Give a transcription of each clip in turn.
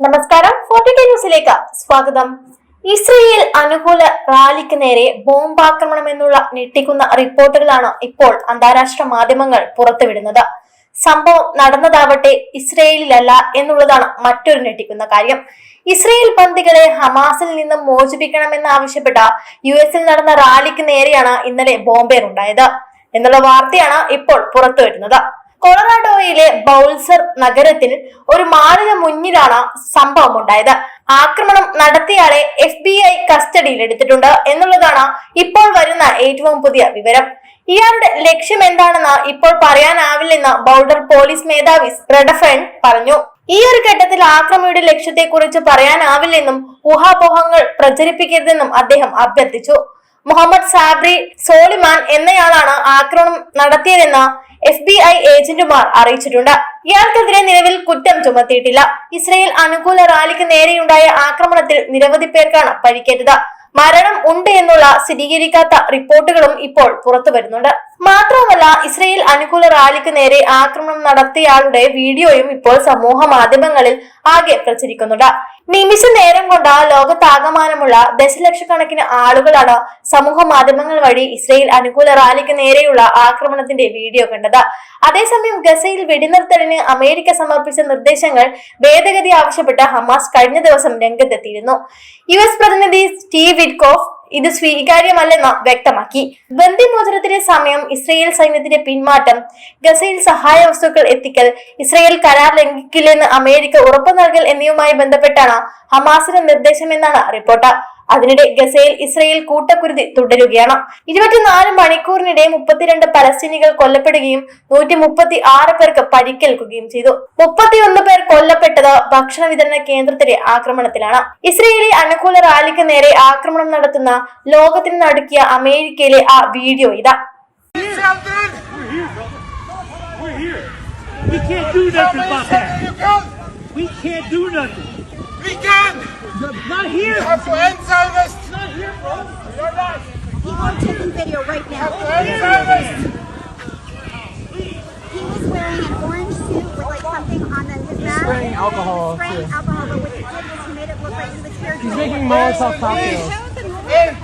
നമസ്കാരം ന്യൂസിലേക്ക് സ്വാഗതം. ഇസ്രയേൽ അനുകൂല റാലിക്ക് നേരെ ബോംബാക്രമണം എന്നുള്ള ഞെട്ടിക്കുന്ന റിപ്പോർട്ടുകളാണ് ഇപ്പോൾ അന്താരാഷ്ട്ര മാധ്യമങ്ങൾ പുറത്തുവിടുന്നത്. സംഭവം നടന്നതാവട്ടെ ഇസ്രയേലിലല്ല എന്നുള്ളതാണ് മറ്റൊരു ഞെട്ടിക്കുന്ന കാര്യം. ഇസ്രയേൽ ബന്ദികളെ ഹമാസിൽ നിന്നും മോചിപ്പിക്കണമെന്ന് ആവശ്യപ്പെട്ട യു എസിൽ നടന്ന റാലിക്ക് നേരെയാണ് ഇന്നലെ ബോംബേർ ഉണ്ടായത് എന്നുള്ള വാർത്തയാണ് ഇപ്പോൾ പുറത്തുവരുന്നത്. കൊളറാഡോയിലെ ബൗൾസർ നഗരത്തിൽ ഒരു മാളിന് മുന്നിലാണ് സംഭവം ഉണ്ടായത് ആക്രമണം നടത്തിയാളെ എഫ് ബി ഐ കസ്റ്റഡിയിൽ എടുത്തിട്ടുണ്ട് എന്നുള്ളതാണ് ഇപ്പോൾ വരുന്ന ഏറ്റവും പുതിയ വിവരം. ഇയാളുടെ ലക്ഷ്യം എന്താണെന്ന് ഇപ്പോൾ പറയാനാവില്ലെന്ന് ബൗൾഡർ പോലീസ് മേധാവി റെഡഫൻ പറഞ്ഞു. ഈ ഒരു ഘട്ടത്തിൽ ആക്രമണിയുടെ ലക്ഷ്യത്തെക്കുറിച്ച് പറയാനാവില്ലെന്നും ഊഹാപോഹങ്ങൾ പ്രചരിപ്പിക്കരുതെന്നും അദ്ദേഹം അഭ്യർത്ഥിച്ചു. മുഹമ്മദ് സാബ്രി സോളിമാൻ എന്നയാളാണ് ആക്രമണം നടത്തിയതെന്ന് എഫ് ബി ഐ ഏജന്റുമാർ അറിയിച്ചിട്ടുണ്ട്. ഇയാൾക്കെതിരെ നിലവിൽ കുറ്റം ചുമത്തിയിട്ടില്ല. ഇസ്രയേൽ അനുകൂല റാലിക്ക് നേരെയുണ്ടായ ആക്രമണത്തിൽ നിരവധി പേർക്കാണ് പരിക്കേറ്റത്. മരണം ഉണ്ട് എന്നുള്ള സ്ഥിരീകരിക്കാത്ത റിപ്പോർട്ടുകളും ഇപ്പോൾ പുറത്തു വരുന്നുണ്ട് മാത്രവുമല്ല ഇസ്രയേൽ അനുകൂല റാലിക്ക് നേരെ ആക്രമണം നടത്തിയയാളുടെ വീഡിയോയും ഇപ്പോൾ സമൂഹ മാധ്യമങ്ങളിൽ ആകെ പ്രചരിക്കുന്നുണ്ട്. നിമിഷ നേരം കൊണ്ട് ലോകത്താകമാനമുള്ള ദശലക്ഷക്കണക്കിന് ആളുകളാണ് സമൂഹ മാധ്യമങ്ങൾ വഴി ഇസ്രയേൽ അനുകൂല റാലിക്ക് നേരെയുള്ള ആക്രമണത്തിന്റെ വീഡിയോ കണ്ടത്. അതേസമയം ഗസയിൽ വെടിനിർത്തലിന് അമേരിക്ക സമർപ്പിച്ച നിർദ്ദേശങ്ങൾ ഭേദഗതി ആവശ്യപ്പെട്ട് ഹമാസ് കഴിഞ്ഞ ദിവസം രംഗത്തെത്തിയിരുന്നു. യു എസ് പ്രതിനിധി സ്റ്റീവ് വിറ്റ്കോഫ് ഇത് സ്വീകാര്യമല്ലെന്ന് വ്യക്തമാക്കി. ബന്ദിമോചനത്തിന്റെ സമയം ഇസ്രയേൽ സൈന്യത്തിന്റെ പിന്മാറ്റം ഗസയിൽ സഹായ വസ്തുക്കൾ എത്തിക്കൽ ഇസ്രയേൽ കരാർ ലംഘിക്കില്ലെന്ന് അമേരിക്ക ഉറപ്പു നൽകൽ എന്നിവയുമായി ബന്ധപ്പെട്ടാണ് ഹമാസിന്റെ നിർദ്ദേശമെന്നാണ് റിപ്പോർട്ട്. അതിനിടെ ഗസയിൽ ഇസ്രയേൽ കൂട്ടക്കുരുതി തുടരുകയാണ് ഇരുപത്തിനാല് മണിക്കൂറിനിടെ മുപ്പത്തിരണ്ട് പലസ്തീനികൾ കൊല്ലപ്പെടുകയും നൂറ്റി മുപ്പത്തി ആറ് പേർക്ക് പരിക്കേൽക്കുകയും ചെയ്തു മുപ്പത്തിയൊന്ന് പേർ കൊല്ലപ്പെട്ടത് ഭക്ഷണ വിതരണ കേന്ദ്രത്തിലെ ആക്രമണത്തിലാണ് ഇസ്രയേലി അനുകൂല റാലിക്ക് നേരെ ആക്രമണം നടത്തുന്ന ലോകത്തിന് നടുക്കിയ അമേരിക്കയിലെ ആ വീഡിയോ ഇതാ. We can't do nothing about that. We can't do nothing. We can! Not here. You have to end Zionist! Not here, bro. You're not! I'm taking video right You now. have to end Zionist! He was wearing an orange suit with like something on the, his mask. spraying alcohol, Spraying too. alcohol, but what he did was he made it look like he was here. He's making Molotov cocktails. In!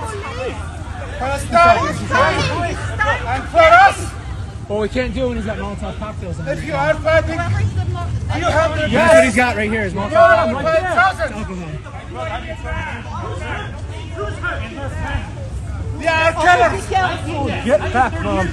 Palestine is free! And for us, Well, we can't do it when he's got Molotov cocktails in if you are fighting, you have to That's what he's got right here. Is You Molotov are right there. Yeah, I'll. Get back, mom.